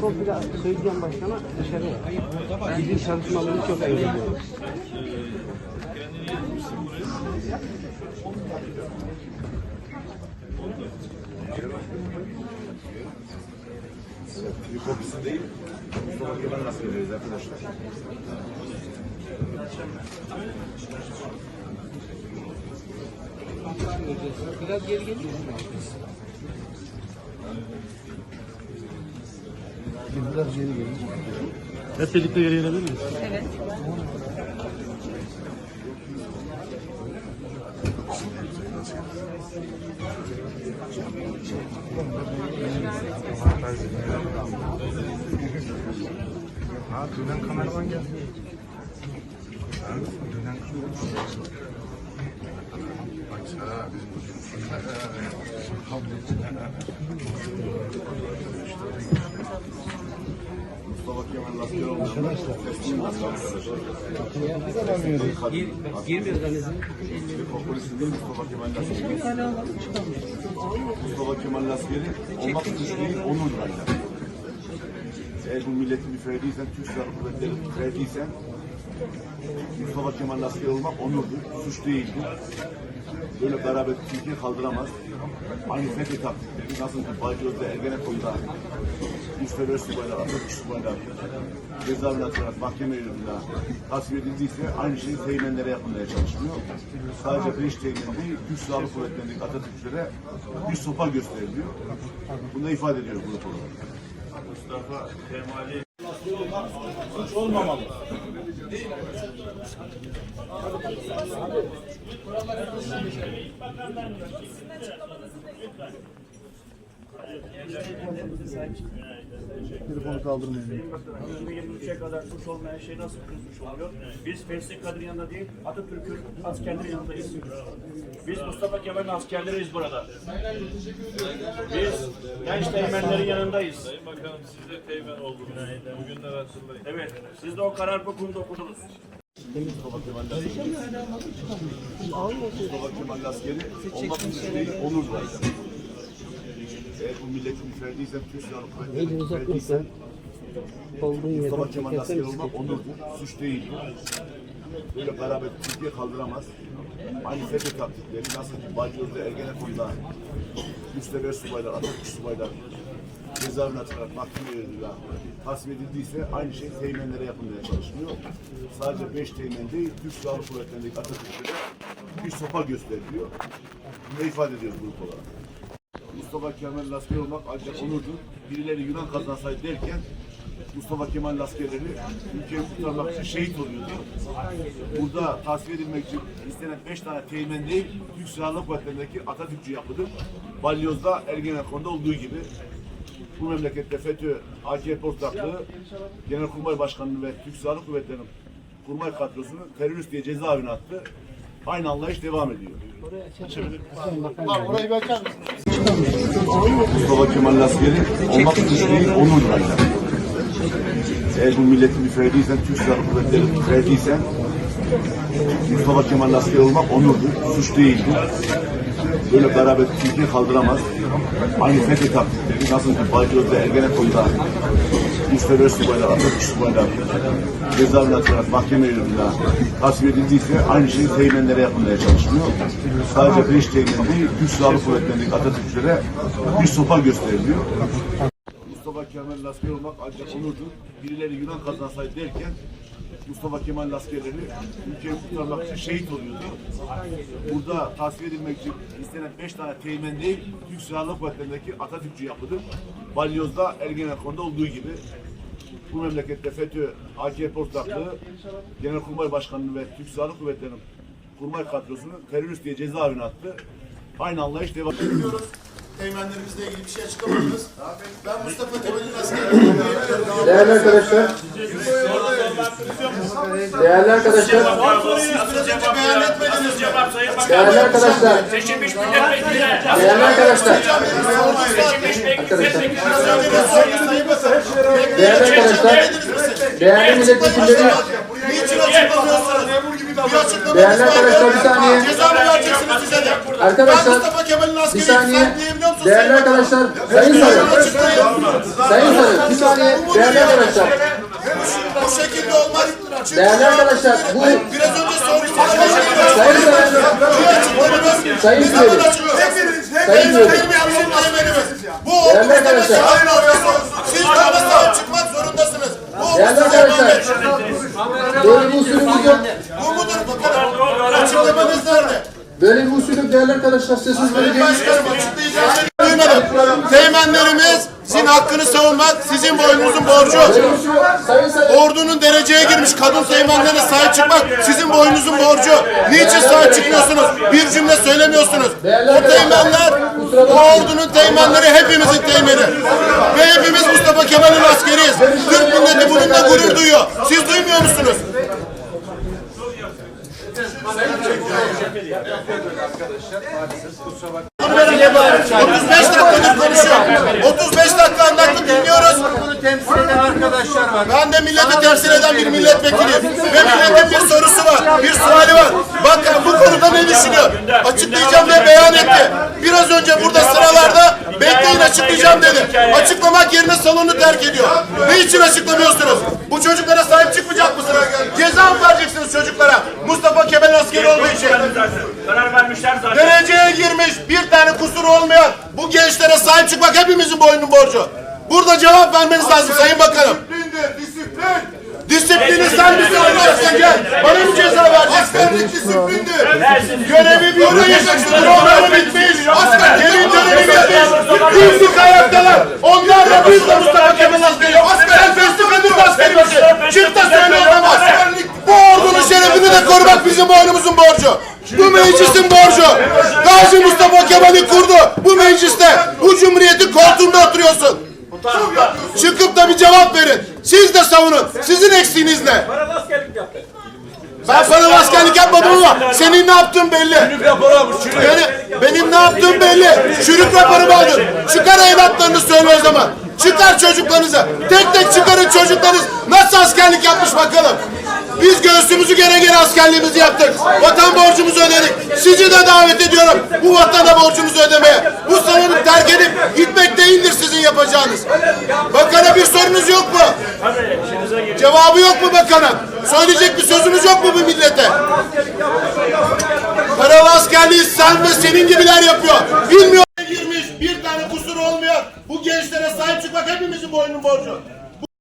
Komple söyleyeceğim başkana dışarıya. Bizim çalışmalarımız çok önemli. Bir kopisi değil. Mustafa Kemal nasıl veriyoruz arkadaşlar? Biraz geri gelir Hep birlikte geri gelebilir miyiz? Ha, dünden kameraman geldi. Ha, dünden Aça, Mustafa Kemal Laskeroğlu. Arkadaşlar. Gir, girmiyoruz Mustafa Kemal Laskeri. Olmak değil, onurdur ancak. Eğer bu milletin bir ferdiysen, Türk Silahlı Kuvvetleri'nin ferdiysen, Mustafa Kemal Laskeri olmak onurdur, suç değildir. Böyle beraber Türkiye kaldıramaz. Aynı FETÖ taktikleri nasıl ki Balcoz'da Ergenekon'da üç terör subaylar, Atatürk subaylar cezaevine atılarak mahkeme yolunda tasvir edildiyse aynı şeyi teğmenlere yapılmaya çalışılıyor. Sadece beş teğmen değil, Türk Silahlı Kuvvetleri'ndeki Atatürkçülere bir sopa gösteriliyor. Bunu da ifade ediyor grup olarak. Mustafa Kemal'i suç olmamalı. Değil mi? Kurallar Sayın Bakanlar, sizin açıklamanızı bekliyoruz. Telefonu kaldırmayın. 23'e kadar suç olmayan şey nasıl suç oluyor? Biz Fesli Kadir yanında değil, Atatürk'ün askerleri yanındayız. Biz Mustafa Kemal'in askerleriyiz burada. Biz genç teğmenlerin yanındayız. Sayın Bakanım siz de teğmen oldunuz. Bugün de hatırlayın. Evet, siz de o karar hukukunda okudunuz. Mustafa Kemal Askeri. Mustafa Kemal Askeri olmak değil, onurdur ancak. Eğer bu milletin bir ferdiysen, Türk uzatırsan ferdiysen, olduğun Mustafa Kemal Askeri olmak onurdur, suç değildir. Böyle beraber Türkiye kaldıramaz. Aynı FETÖ taktikleri nasıl ki Balcoz'da Ergenekon'da Müsteber subaylar, Atatürk subaylar cezaevine atılarak mahkeme yoluyla tasvir edildiyse aynı şey teğmenlere yapılmaya çalışılıyor. Sadece beş teğmen değil, Türk Silahlı Kuvvetleri'ndeki Atatürk'lere bir sopa gösteriliyor. Bunu ifade ediyoruz grup olarak. Mustafa Kemal asker olmak ancak onurdur. Birileri Yunan kazansaydı derken Mustafa Kemal askerleri ülkeyi kurtarmak için şehit oluyordu. Burada tasfiye edilmek için istenen beş tane teğmen değil, Türk Silahlı Kuvvetleri'ndeki Atatürkçü yapıdır. Balyoz'da, Ergenekon'da olduğu gibi bu memlekette FETÖ, AKP ortaklığı, Genelkurmay Başkanlığı ve Türk Silahlı Kuvvetleri'nin kurmay kadrosunu terörist diye cezaevine attı. Aynı anlayış devam ediyor. Mustafa Kemal askeri olmak onurdur ancak. Eğer bu milletin bir ferdiysen, Türk Silahlı Kuvvetleri'nin bir ferdiysen, Mustafa Kemal askeri olmak onurdur, suç değildir. Böyle beraber Türkiye kaldıramaz. Aynı FETÖ taktikleri nasıl ki Balcoz'da Ergenekon'da üç terör subaylar, Atatürk subaylar cezaevine atılarak mahkeme yolunda tasvir edildiyse aynı şeyi teğmenlere yapılmaya çalışılıyor. Sadece beş teğmen değil, Türk Silahlı Kuvvetleri'ndeki Atatürkçülere bir sopa gösteriliyor. Mustafa Kemal asker olmak ancak onurdur. Birileri Yunan kazansaydı derken Mustafa Kemal askerleri ülkeyi kurtarmak için şehit oluyordu. Burada tasfiye edilmek için istenen beş tane teğmen değil, Türk Silahlı Kuvvetleri'ndeki Atatürkçü yapıdır. Balyoz'da, Ergenekon'da olduğu gibi bu memlekette FETÖ, AKP ortaklığı, Genelkurmay Başkanlığı ve Türk Silahlı Kuvvetleri'nin kurmay kadrosunu terörist diye cezaevine attı. Aynı anlayış devam ediyor. Teğmenlerimizle ilgili bir şey açıklamadınız. Ben Mustafa Kemal'in askeriyim. Değerli arkadaşlar, değerli arkadaşlar, değerli arkadaşlar, Seçilmiş milletvekili. değerli arkadaşlar, Seçilmiş milletvekili. değerli arkadaşlar, değerli milletvekilleri, Değerli arkadaşlar, bir saniye. Arkadaşlar, Bir saniye. Değerli arkadaşlar? Sayın Sarı. Sayın Sarı, bir saniye. Değerli arkadaşlar. Bu şekilde olmaz. Çünkü Değerli arkadaşlar, bu- biraz önce sordum. Sayın. Sayın Sayın. Sayın Sarı. Bu Değerli arkadaşlar. Sayın. Siz bana sahip çıkmak zorundasınız. Bu Değerli arkadaşlar. Böyle bir usulümüz yok. Bu mudur bakalım? Açıklamanız nerede? Böyle bir usulü değerli arkadaşlar size söz vereceğim. Başkanım açıklayacağım. Duymadım. Teğmenlerimiz sizin hakkını savunmak sizin boynunuzun borcu. Ordunun dereceye girmiş kadın teğmenlerine sahip çıkmak sizin boynunuzun borcu. Niçin sahip çıkmıyorsunuz? Bir cümle söylemiyorsunuz. O teğmenler, o ordunun teğmenleri hepimizin teğmeni. Ve hepimiz Mustafa Kemal'in askeriyiz. Türk milleti bununla gurur duyuyor. Siz duymuyor musunuz? Onu verin. 35 dakikadır konuşuyor. 35 dakika anlattım dinliyoruz. Bunu temsil eden arkadaşlar var. Ben de milleti temsil eden bir milletvekiliyim. Ve milletin bir sorusu var, bir suali var. Bakın bu konuda ne düşünüyor? Açıklayacağım diye beyan etti. Biraz önce burada sıralarda bekleyin açıklayacağım dedi. Açıklamak yerine salonu terk ediyor. Ne için açıklamıyorsunuz? Bu çocuklara sahip çıkmayacak mısınız? Ceza mı vereceksiniz çocuklara? Mustafa Kemal askeri olduğu için. Karar vermişler zaten. Dereceye girmiş bir tane kusur olmayan bu gençlere sahip çıkmak hepimizin boynunun borcu. Burada cevap vermeniz lazım Sayın Bakanım. Öğreteceksin gel. Bana mı ceza vereceksin? Askerlik disiplindir. Görevi bitmiş. Programı bitmiş. Asker gelin görevi bitmiş. Dimdik ayaktalar. Onlar da biz de Mustafa Kemal askeri. Sen festif edin askeri misin? Çık da söyle o zaman. Bu ordunun şerefini de korumak bizim boynumuzun borcu. Bu meclisin borcu. Gazi Mustafa Kemal'i kurdu. Bu mecliste. Bu cumhuriyetin koltuğunda oturuyorsun. Çıkıp da bir cevap verin. Siz de savunun. Sizin eksiğiniz ne? Ben paralı askerlik yapmadım ama senin ne yaptığın belli. Benim, benim ne yaptığım belli. Çürük raporumu aldın. Çıkar evlatlarını söyle o zaman. Çıkar çocuklarınızı. Tek tek çıkarın çocuklarınız. Nasıl askerlik yapmış bakalım. Biz göğsümüzü gere gere askerliğimizi yaptık. Vatan borcumuzu ödedik. Sizi de davet ediyorum. Bu vatana borcunuzu ödemeye. Bu salonu terk edip gitmek değildir sizin yapacağınız. Bakana bir sorunuz yok mu? Cevabı yok mu bakanım? Söyleyecek bir sözünüz yok mu bu millete? Paralı askerliği sen ve senin gibiler yapıyor. Bilmiyor. Girmiş bir tane kusur olmayan bu gençlere sahip çıkmak hepimizin boynunun borcu.